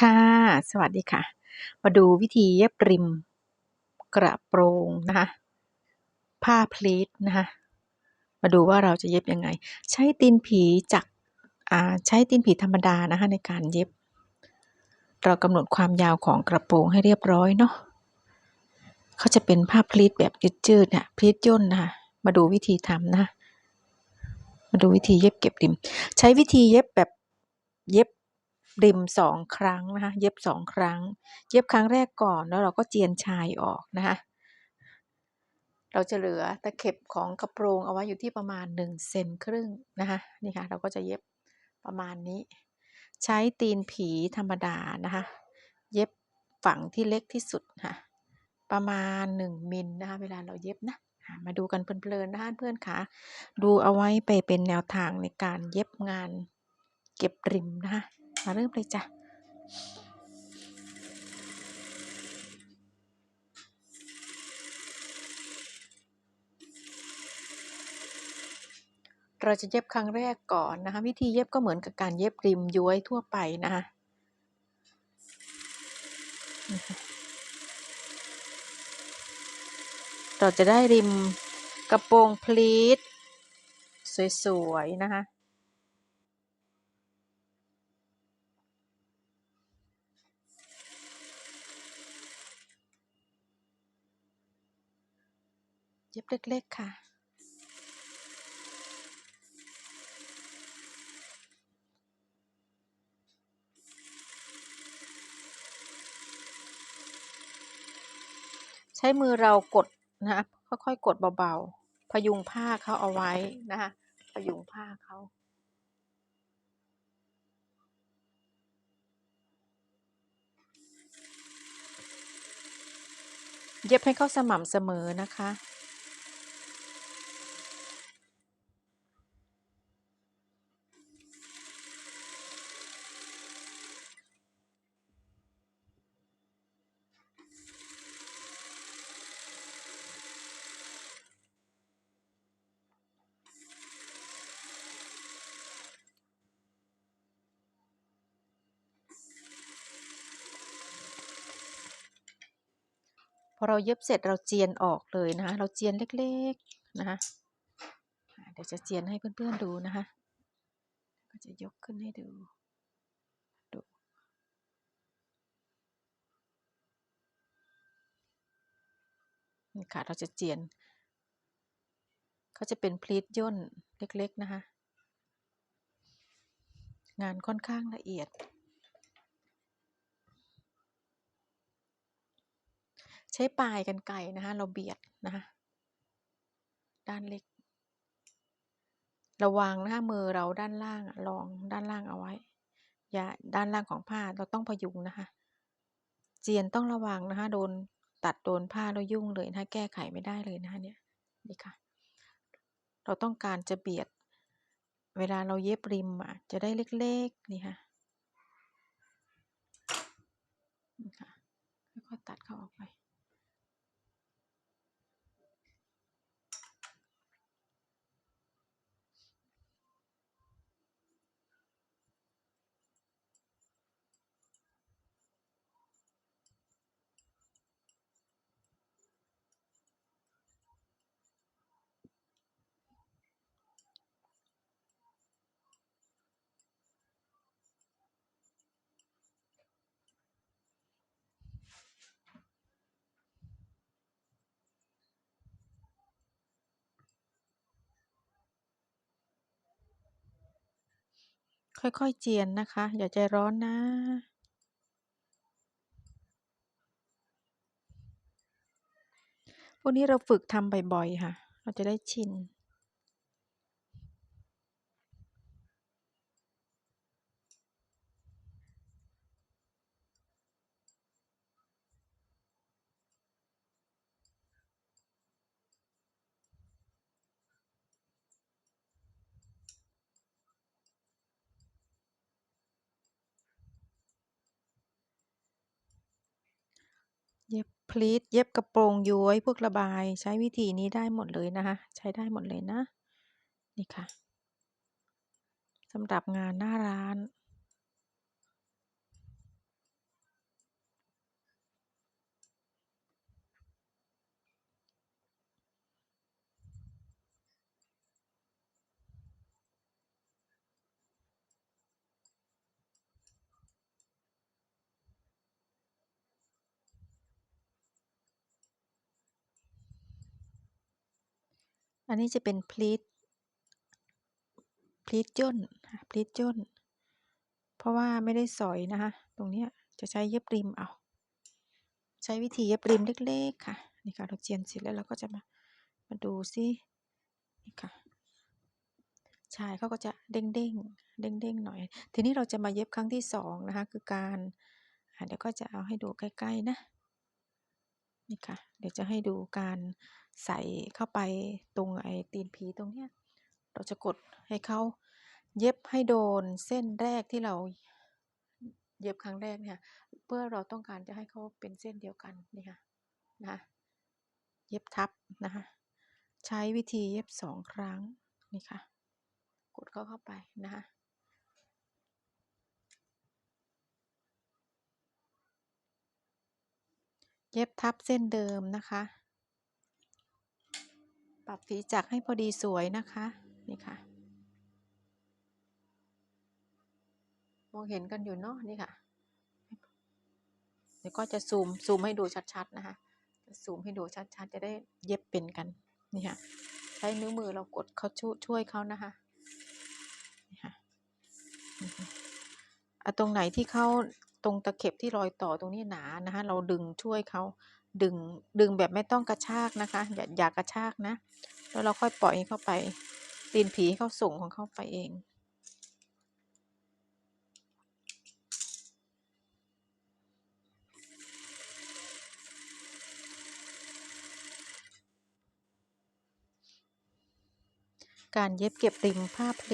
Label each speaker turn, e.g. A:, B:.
A: ค่ะ สวัสดีค่ะ มาดูวิธีเย็บริมกระโปรงนะคะ ผ้าพลีทนะคะ มาดูว่าเราจะเย็บยังไง ใช้ตีนผีจากใช้ตีนผีธรรมดานะคะในการเย็บ เรากำหนดความยาวของกระโปรงให้เรียบร้อยเนาะเขาจะเป็นผ้าพลีทแบบยืดๆเนี่ยพลีทย่นนะคะมาดูวิธีทำนะ มาดูวิธีเย็บเก็บริม ใช้วิธีเย็บแบบเย็บ ริมสองครั้งนะคะเย็บสองครั้ง เย็บครั้งแรกก่อนแล้วเราก็เจียนชายออกนะคะเราจะเหลือตะเข็บของกระโปรงเอาไว้อยู่ที่ประมาณ1เซนครึ่งนะคะนี่ค่ะเราก็จะเย็บประมาณนี้ ใช้ตีนผีธรรมดานะคะเย็บฝั่งที่เล็กที่สุดค่ะประมาณ 1มิลนะคะเวลาเราเย็บนะมาดูกันเพลินๆนะคะเพื่อนค่ะดูเอาไว้ไปเป็นแนวทางในการเย็บงานเก็บริมนะคะ เริ่มเลยจ้ะเราจะเย็บครั้งแรกก่อนนะคะ วิธีเย็บก็เหมือนกับการเย็บริมย้วยทั่วไปนะคะเราจะได้ริมกระโปรงพลีทสวยๆนะคะ ย็บเล็ก ๆ ค่ะ ใช้มือเรากดนะคะค่อยๆกดเบาๆ พยุงผ้าเขาเอาไว้นะคะพยุงผ้าเขาเย็บให้เขาสม่ำเสมอนะคะ พอเราเย็บเสร็จเราเจียนออกเลยนะคะ เราเจียนเล็กๆนะคะเดี๋ยวจะเจียนให้เพื่อนๆดูนะคะ ก็จะยกขึ้นให้ดูดูนี่ค่ะเราจะเจียนเขาจะเป็นพลีทย่นเล็กๆนะคะ งานค่อนข้างละเอียด ช้ปลายกันไก่นะคะเราเบียดนะคะด้านเล็ก ระวังนะคะมือเราด้านล่างรองด้านล่างเอาไว้ อย่าด้านล่างของผ้าเราต้องพยุงนะคะ เจียนต้องระวังนะคะโดนตัดโดนผ้าแล้วยุ่งเลยนะคะแก้ไขไม่ได้เลยนะคะเนี่ยนี่ค่ะ เราต้องการจะเบียด เวลาเราเย็บริมอะจะได้เล็กๆนี่ค่ะนี่ค่ะค่อยๆตัดเข้าออกไป ค่อยๆเจียนนะคะ อย่าใจร้อนนะ พวกนี้เราฝึกทำบ่อยๆค่ะ เราจะได้ชิน เย็บพลีท เย็บกระโปรงย้วย พวกระบาย ใช้วิธีนี้ได้หมดเลยนะคะ ใช้ได้หมดเลยนะ นี่ค่ะสำหรับงานหน้าร้าน อันนี้จะเป็นพลีทพลีทย่นพลีทย่น เพราะว่าไม่ได้สอยนะคะ ตรงเนี้ยจะใช้เย็บริมเอา ใช้วิธีเย็บริมเล็กๆค่ะ นี่ค่ะ เราเจียนเสร็จแล้วเราก็จะมา มาดูซินี่ค่ะ ชายเขาก็จะเด้งเด้งเด้งเด้งๆหน่อย ทีนี้เราจะมาเย็บครั้งที่สองนะคะ คือการ เดี๋ยวก็จะเอาให้ดูใกล้ๆนะ นี่ค่ะ เดี๋ยวจะให้ดูการใส่เข้าไปตรงไอ้ตีนผีตรงเนี้ย เราจะกดให้เขาเย็บให้โดนเส้นแรกที่เราเย็บครั้งแรกเนี่ย เพื่อเราต้องการจะให้เขาเป็นเส้นเดียวกันนี่ค่ะนะเย็บทับนะคะใช้วิธีเย็บสองครั้งนี่ค่ะ กดเข้าเข้าไปนะคะ ย็บทับเส้นเดิมนะคะ ปรับฝีจักให้พอดีสวยนะคะ นี่ค่ะ มองเห็นกันอยู่เนาะ นี่ค่ะ เดี๋ยวก็จะซูม ซูมให้ดูชัดๆนะคะ จะซูมให้ดูชัดๆ จะได้เย็บเป็นกัน นี่ค่ะ ใช้นิ้วมือเรากดเขาช่วยช่วยเขานะคะ นี่ค่ะอะตรงไหนที่เขา ตรงตะเข็บที่รอยต่อตรงนี้หนานะคะเราดึงช่วยเขาดึงดึงแบบไม่ต้องกระชากนะคะ อย่าอย่ากระชากนะ แล้วเราค่อยปล่อยให้เข้าไป ตีนผีให้เขาส่งของเขาไปเองการเย็บเก็บริมผ้าเพล